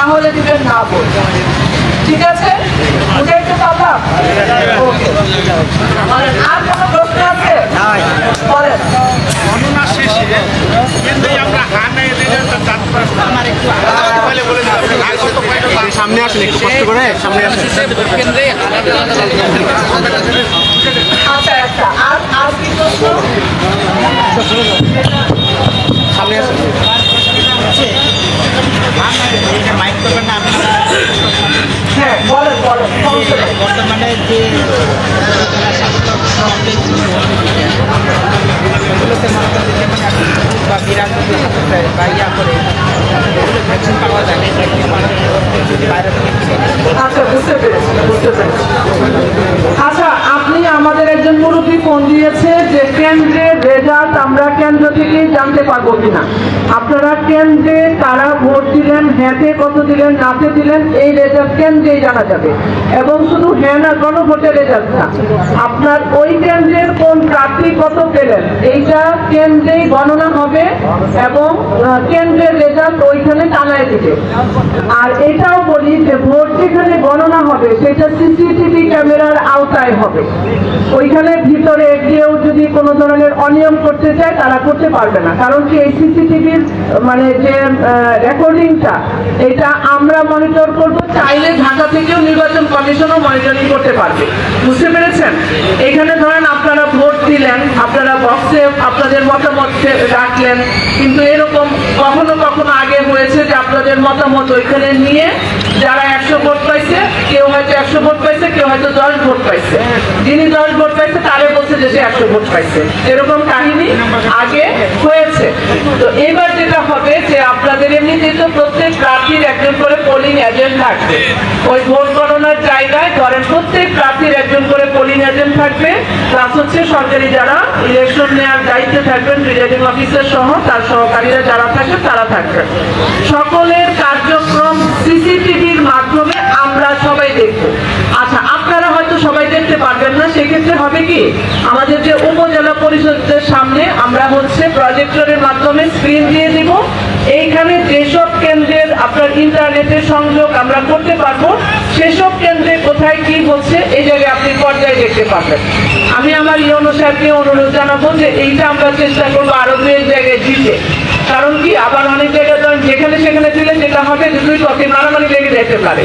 না হলে দিবেন না ভোট। ঠিক আছে? পারলাম ওকে। আর কোনো প্রশ্ন আছে? বলেন। তো বলে বলে পয়েন্ট সামনে আসেন একটু কষ্ট করে সামনে আসেন আচ্ছা আচ্ছা আর আর কি প্রশ্ন সামনে আসেন মাইক করবেন না আপনারা হ্যাঁ বলেন বলেন সমস্যা নেই। বর্তমানে যে এগুলোতে মনে করেন যেমন বা বিরাট আচ্ছা বুঝতে পেরেছি বুঝতে পেরেছি। আচ্ছা আপনি আমাদের একজন মুরব্বী ফোন দিয়েছে যে কেন্দ্রের রেজাল্ট আমরা কেন্দ্র থেকেই জানতে পারব কিনা। আপনারা কেন্দ্রে কারা ভোট দিলেন, হ্যাঁতে কত দিলেন, নাতে দিলেন, এই রেজাল্ট কেন্দ্রেই জানা যাবে। এবং শুধু হ্যাঁ না গণভোটের রেজাল্ট না। আপনার ওই কেন্দ্রের কোন প্রার্থী কত পেলেন, এইটা কেন্দ্রেই গণনা হবে এবং কেন্দ্রের রেজাল্ট ওইখানে টানায় দিবে। আর এটাও বলি যে ভোট যেখানে গণনা হবে, সেটা সিসিটিভি ক্যামেরার আওতায় হবে। ওইখানে ভিতরে কেউ যদি কোনো ধরনের অনিয়ম করতে চায়, তারা করতে পারবে না। কারণ কি এই সিসিটিভির মানে যে রেকর্ডিংটা এটা আমরা মনিটর করব, চাইলে ঢাকা থেকেও নির্বাচন কমিশনও মনিটরিং করতে পারবে। বুঝতে পেরেছেন? এখানে ধরেন আপনারা ভোট দিলেন, আপনারা বক্সে আপনাদের মতামত রাখলেন, কিন্তু এরকম কখনো কখনো আগে হয়েছে যে আপনাদের মতামত ওইখানে নিয়ে যারা একশো ভোট পাইছে কেউ হয়তো একশো ভোট পাইছে কেউ হয়তো দশ ভোট পাইছে। যিনি দশ ভোট পাইছে, তারে বলছে যে সে একশো ভোট পাইছে। এরকম কাহিনী আগে হয়েছে। তো এবার যেটা হবে যে আপনাদের এমনিতে তো প্রত্যেক প্রার্থীর একজন করে পোলিং এজেন্ট থাকবে। ওই ভোট গণনার জায়গায় ধরেন প্রত্যেক প্রার্থীর একজন করে পোলিং এজেন্ট থাকবে প্লাস হচ্ছে সরকারি যারা ইলেকশন নেওয়ার দায়িত্বে থাকবেন প্রিজাইডিং অফিসার সহ, তার সহকারীরা যারা থাকবে, তারা থাকবেন। সকলের কার্যক্রম সিসিটিভির মাধ্যমে আমরা সবাই দেখব আচ্ছা আপনারা হয়তো সবাই দেখতে পারবেন না, সেক্ষেত্রে হবে কি? আমাদের যে উপজেলা পরিষদের সামনে আমরা হচ্ছে প্রজেক্টরের মাধ্যমে স্ক্রিন দিয়ে দিব। এইখানে যেসব কেন্দ্রের আপনার ইন্টারনেটের সংযোগ আমরা করতে পারব, সেসব কেন্দ্রে কোথায় কি হচ্ছে, এই জায়গায় আপনি পর্যায়ে দেখতে পাবেন আমি আমার ইয়নো সাহেবকে অনুরোধ জানাব যে এইটা আমরা চেষ্টা করব আরও দু এক জায়গায় দিতে। কারণ কি? আবার অনেক জায়গায় যেখানে সেখানে দিলে যেটা হবে দুই পক্ষে মারামারি লেগে যেতে পারে।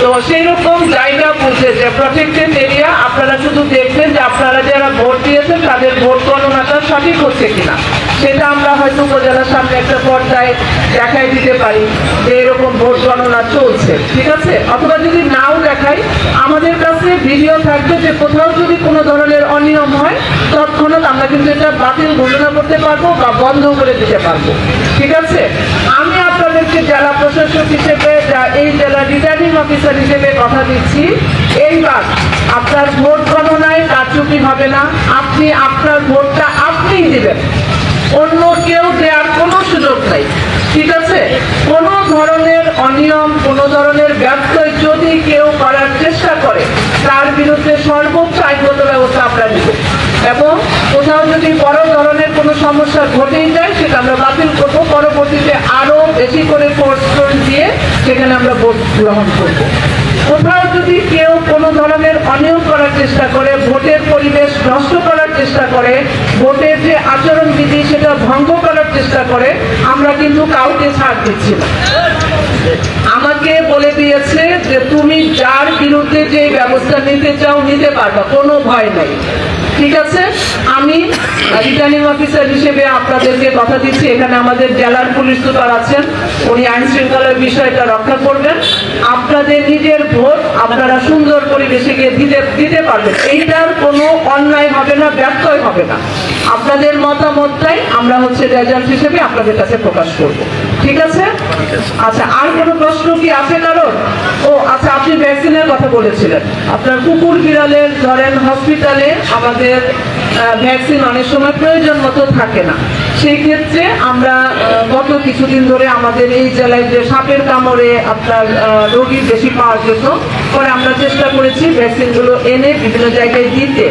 তো সেই রকম জায়গা বুঝে যে প্রটেক্টেড এরিয়া আপনারা শুধু দেখবেন যে আপনারা যারা ভোট দিয়েছেন, তাদের ভোট গণনাটা সঠিক হচ্ছে কিনা। সেটা আমরা হয়তো উপজেলার সামনে একটা পর্যায়ে দেখাই দিতে পারি যে এরকম ভোট গণনা চলছে। ঠিক আছে? অথবা যদি নাও দেখাই, আমাদের কাছে ভিডিও থাকবে যে কোথাও যদি কোনো ধরনের অনিয়ম হয়, তৎক্ষণাৎ আমরা কিন্তু এটা বাতিল ঘোষণা করতে পারব বা বন্ধ করে দিতে পারব। ঠিক আছে? আমি আপনাদেরকে জেলা প্রশাসক হিসেবে এই জেলা রিটার্নিং অফিসার হিসেবে কথা দিচ্ছি। এইবার আপনার ভোট গণনায় কারচুপি হবে না। আপনি আপনার ভোটটা আপনিই দিবেন। অন্য কেউ দেওয়ার কোনো সুযোগ নেই। ঠিক আছে? কোনো ধরনের অনিয়ম, কোনো ধরনের ব্যর্থ যদি কেউ করার চেষ্টা করে, তার বিরুদ্ধে সর্বোচ্চ আইনগত ব্যবস্থা আমরা নিব। এবং কোথাও যদি বড় ধরনের সমস্যা ঘটেই যায়, সেটা আমরা বাতিল করব। পরবর্তীতে আরও বেশি করে ফোর্স দিয়ে সেখানে আমরা ভোট গ্রহণ করব। কোথাও যদি কেউ কোনো ধরনের অনিয়ম করার চেষ্টা করে, ভোটের পরিবেশ নষ্ট করার চেষ্টা করে, ভোটের যে আচরণবিধি সেটা ভঙ্গ করার চেষ্টা করে, আমরা কিন্তু কাউকে ছাড় দিচ্ছি না। আমাকে বলে দিয়েছে যে, তুমি যার বিরুদ্ধে যে ব্যবস্থা নিতে চাও, নিতে পারবা। কোনো ভয় নাই। ঠিক আছে? আমি রিটার্নিং অফিসার হিসেবে আপনাদেরকে কথা দিচ্ছি। এখানে আমাদের জেলার পুলিশ সুপার আছেন। উনি আইন শৃঙ্খলার বিষয়টা রক্ষা করবেন। আপনাদের নিজের ভোট আপনারা সুন্দর পরিবেশে গিয়ে দিতে দিতে পারবেন। এইটার কোনো অন্যায় হবে না ব্যর্থই হবে না। আপনাদের মতামতটাই আমরা হচ্ছে রেজাল্ট হিসেবে আপনাদের কাছে প্রকাশ করব। ঠিক আছে? আচ্ছা আর কোনো প্রশ্ন কি আছে কারণ ও আচ্ছা আপনি ভ্যাকসিনের কথা বলেছিলেন। আপনার কুকুর বিড়ালের ধরেন হসপিটালে আমাদের ভ্যাকসিন অনেক সময় প্রয়োজন মতো থাকে না। সেই ক্ষেত্রে আমরা গত কিছুদিন ধরে আমাদের এই জেলায় যে সাপের কামড়ে আপনার রোগী বেশি পাওয়ার জন্য, পরে আমরা চেষ্টা করেছি ভ্যাকসিনগুলো এনে বিভিন্ন জায়গায় দিতে।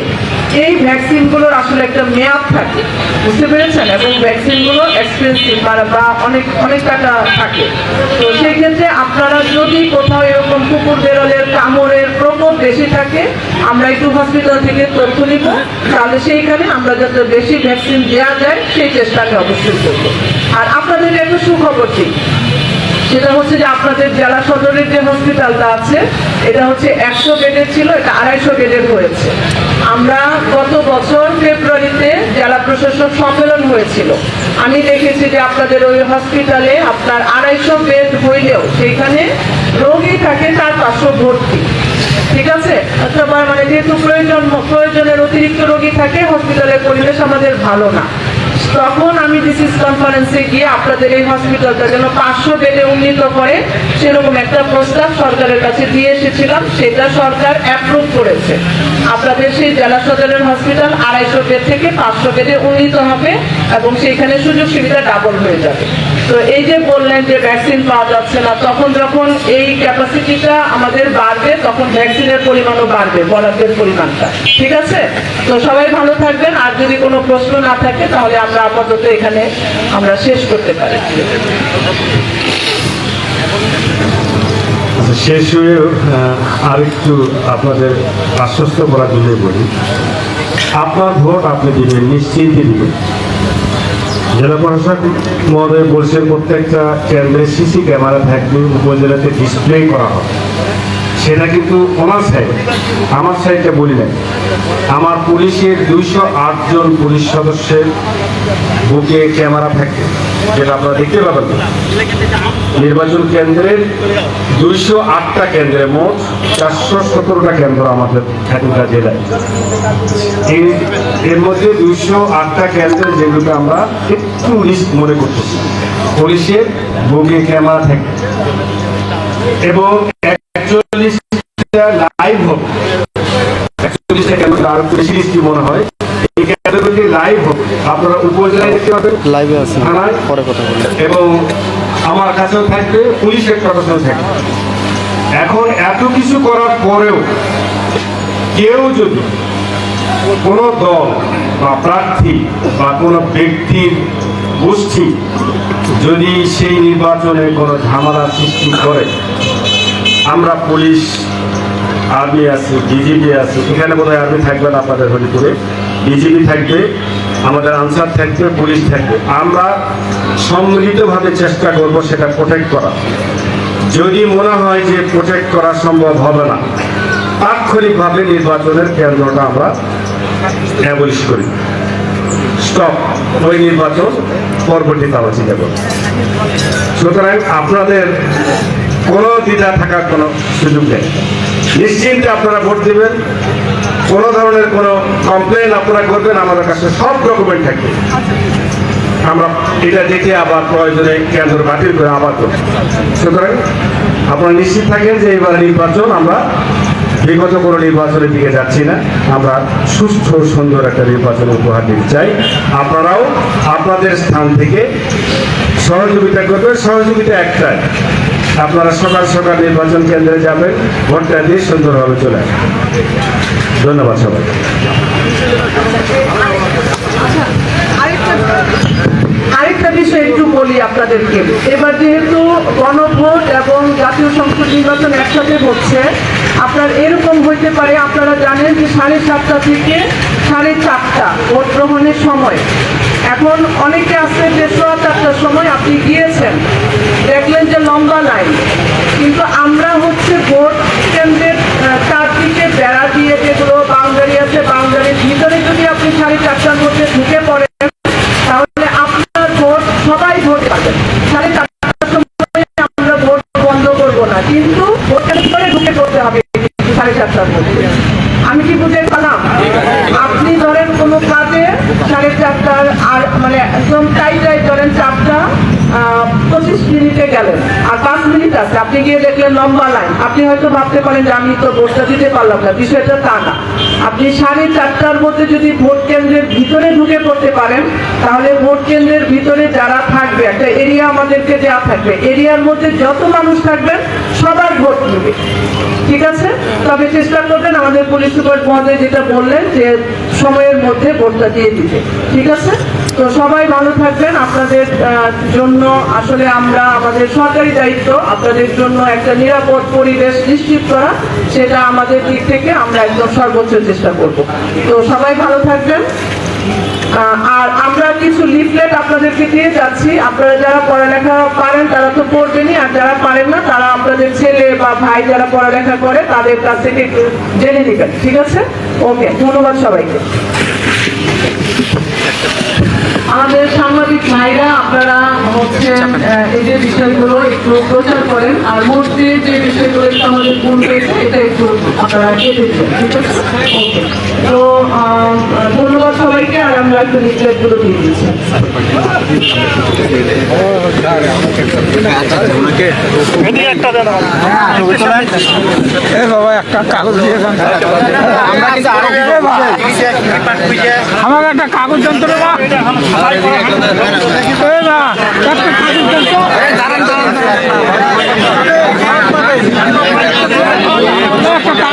এই ভ্যাকসিনগুলোর আসলে একটা মেয়াদ থাকে, বুঝতে পেরেছেন? এবং ভ্যাকসিনগুলো এক্সপেন্সিভ মানে বা অনেক অনেক টাকা থাকে। তো সেক্ষেত্রে আপনারা যদি কোথাও এরকম কুকুর বেরলের, কামড়ের প্রকোপ বেশি থাকে, আমরা একটু হসপিটাল থেকে তথ্য নিব। তাহলে সেইখানে আমরা যাতে বেশি ভ্যাকসিন দেওয়া যায়, সেই চেষ্টা আমি অবশ্যই করব। আর আপনাদেরকে একটা সুখবর দিই। সেটা হচ্ছে যে আপনাদের জেলা সদরের যে হসপিটালটা আছে, এটা হচ্ছে একশো বেডের ছিল, এটা আড়াইশো বেডের হয়েছে। আমরা গত বছর ফেব্রুয়ারিতে জেলা প্রশাসক সম্মেলন হয়েছিল। আমি দেখেছি যে আপনাদের ওই হসপিটালে আপনার আড়াইশো বেড হইলেও সেইখানে রোগী থাকে তার পাঁচশো ভর্তি। ঠিক আছে? অথবা মানে যেহেতু প্রয়োজন প্রয়োজনের অতিরিক্ত রোগী থাকে হসপিটালের পরিবেশ আমাদের ভালো না। তখন আমি ডিসিস কনফারেন্সে গিয়ে আপনাদের এই হসপিটালটা যেন পাঁচশো বেডে উন্নীত করে সেরকম একটা প্রস্তাব সরকারের কাছে দিয়ে এসেছিলাম, সেটা সরকার অ্যাপ্রুভ করেছে। আপনাদের সেই জেলা সদরের হসপিটাল আড়াইশো বেড থেকে পাঁচশো বেডে উন্নীত হবে এবং সেইখানে সুযোগ সুবিধা ডাবল হয়ে যাবে। তো এই যে বললেন যে ভ্যাকসিন পাওয়া যাচ্ছে না তখন যখন এই ক্যাপাসিটিটা আমাদের বাড়বে তখন ভ্যাকসিনের পরিমাণও বাড়বে বরাদ্দের পরিমাণটা। ঠিক আছে? তো সবাই ভালো থাকবেন আর যদি কোনো প্রশ্ন না থাকে তাহলে আমরা আপাতত এখানে আমরা শেষ করতে পারি। আচ্ছা, শেষ হয়ে আর একটু আপনাদের আশ্বস্ত করার জন্য বলি। আপনার ভোট আপনি দিবেন নিশ্চিন্তে দিবেন। জেলা প্রশাসক মহোদয় বলছে প্রত্যেকটা কেন্দ্রে সিসি ক্যামেরা থাকবে উপজেলাতে ডিসপ্লে করা হবে সেটা কিন্তু ওনার সাইড আমার সাইডটা বলি নাই। আমার পুলিশের দুইশো আট জন পুলিশ সদস্যের বুকে ক্যামেরা থাকবে যেটা আপনারা দেখতে পাবেন। নির্বাচন কেন্দ্রের দুইশো আটটা কেন্দ্রে মোট চারশো সতেরোটা কেন্দ্র আমাদের ঠাকুরগা জেলায়। এর মধ্যে দুইশো আটটা কেন্দ্রে যেগুলোকে আমরা একটু রিস্ক মনে করতেছি। পুলিশের বুকে ক্যামেরা থাকে। এবং একচল্লিশটা লাইভ হবে একচল্লিশটা কেন্দ্র আরও বেশি রিস্কি মনে হয়? এই কেন্দ্রগুলি লাইভ হবে আপনারা উপজেলায় দেখতে পাবেন লাইভে আছে। থানায় পরে কথা এবং আমার কাছেও থাকবে, পুলিশের কাছেও থাকবে। এখন এত কিছু করার পরেও কেউ যদি কোনো দল বা প্রার্থী বা কোনো ব্যক্তির গোষ্ঠী যদি সেই নির্বাচনে কোনো ঝামেলা সৃষ্টি করে, আমরা পুলিশ, আর্মি আছে ডিজিবি আছে, এখানে বোধহয় আর্মি থাকবে না আপনাদের হরিপুরে ডিজিবি থাকবে আমাদের আনসার থাকবে, পুলিশ থাকবে। আমরা সম্মিলিতভাবে চেষ্টা করব সেটা প্রোটেক্ট করা। যদি মনে হয় যে প্রোটেক্ট করা সম্ভব হবে না, তাৎক্ষণিকভাবে নির্বাচনের কেন্দ্রটা আমরা অ্যাবলিশ করি। স্টপ ওই নির্বাচন পরবর্তীতে আলোচনা করব সুতরাং আপনাদের কোনো দ্বিধা থাকার কোনো সুযোগ নেই। নিশ্চিন্তে আপনারা ভোট দেবেন। কোনো ধরনের কোনো কমপ্লেন আপনারা করবেন, আমাদের কাছে সব ডকুমেন্ট থাকবে। আমরা এটা দেখে আবার প্রয়োজনে কেন্দ্র বাতিল করে আবার করব। সুতরাং আপনারা নিশ্চিত থাকেন যে এবার নির্বাচন আমরা বিগত কোনো নির্বাচনের দিকে যাচ্ছি না। আমরা সুস্থ, সুন্দর একটা নির্বাচন উপহার দিতে চাই। আপনারাও আপনাদের স্থান থেকে সহযোগিতা করবেন। সহযোগিতা একটাই, আপনারা সকাল সকাল নির্বাচন কেন্দ্রে যাবেন, ভোটটা দিয়ে সুন্দরভাবে চলে আসবেন। ধন্যবাদ সবাই আরেকটা বিষয় একটু বলি আপনাদেরকে। এবার যেহেতু গণভোট এবং জাতীয় সংসদ নির্বাচন একসাথে হচ্ছে, আপনার এরকম হইতে পারে, আপনারা জানেন যে সাড়ে সাতটা থেকে সাড়ে চারটা ভোট গ্রহণের সময় এখন অনেকে আছে যে সোয়া চারটার সময় আপনি গিয়েছেন, দেখলেন যে লম্বা লাইন। কিন্তু আমরা হচ্ছে ভোট কেন্দ্রের চারদিকে বেড়া দিয়ে যেগুলো বাউন্ডারি আছে, বাউন্ডারির ভিতরে যদি আপনি সাড়ে চারটার মধ্যে ঢুকে পড়েন, তাহলে আপনার ভোট, সবাই ভোট পাবেন। সাড়ে চারটার সময় আমরা বন্ধ করব না। কিন্তু ভিতরে ঢুকে পড়তে হবে সাড়ে চারটার মধ্যে আমি কি বুঝে পেলাম আপনি ধরেন কোনো কাজে সাড়ে চারটার আর মানে একদম টাই টাই ধরেন চারটা আহ, পঁচিশ মিনিটে গেলেন আর পাঁচ মিনিট আছে আপনি গিয়ে দেখলেন লম্বা লাইন আপনি হয়তো ভাবতে পারেন যে আমি তো ভোটটা দিতে পারলাম না, বিষয়টা তা না। আপনি সাড়ে চারটার মধ্যে যদি ভোট কেন্দ্রের ভিতরে ঢুকে পড়তে পারেন, তাহলে ভোট কেন্দ্রের ভিতরে যারা থাকবে, একটা এরিয়া আমাদেরকে দেওয়া থাকবে। এরিয়ার মধ্যে যত মানুষ থাকবেন, সবার ভোট নেবে। ঠিক আছে? তবে চেষ্টা করবেন আমাদের পুলিশ সুপার মহোদয় যেটা বললেন যে সময়ের মধ্যে ভোটটা দিয়ে দিতে। ঠিক আছে? তো সবাই ভালো থাকবেন। আপনাদের জন্য আসলে আমরা আমাদের সরকারি দায়িত্ব, আপনাদের জন্য একটা নিরাপদ পরিবেশ নিশ্চিত করা, সেটা আমাদের দিক থেকে আমরা একদম সর্বোচ্চ চেষ্টা করব। তো সবাই ভালো থাকবেন। আর আমরা কিছু লিফলেট আপনাদেরকে দিয়ে যাচ্ছি। আপনারা যারা পড়ালেখা পারেন, তারা তো পড়বেনই। আর যারা পারেন না, তারা আপনাদের ছেলে বা ভাই যারা পড়ালেখা করে, তাদের কাছ থেকে একটু জেনে নেবেন। ঠিক আছে? ওকে, ধন্যবাদ সবাইকে। আমাদের সাংবাদিক ভাইরা, আপনারা হচ্ছে এই যে বিষয়গুলো একটু প্রচার করেন, আর মূর্তির যে বিষয়গুলো একটু আমাদের ভুল রয়েছে এটা একটু আপনারা তো ধন্যবাদ সবাইকে, আর আমরা একটু লিফলেটগুলো দিয়ে দিচ্ছি। আমাকে একটা কাগজ যন্ত্র একটা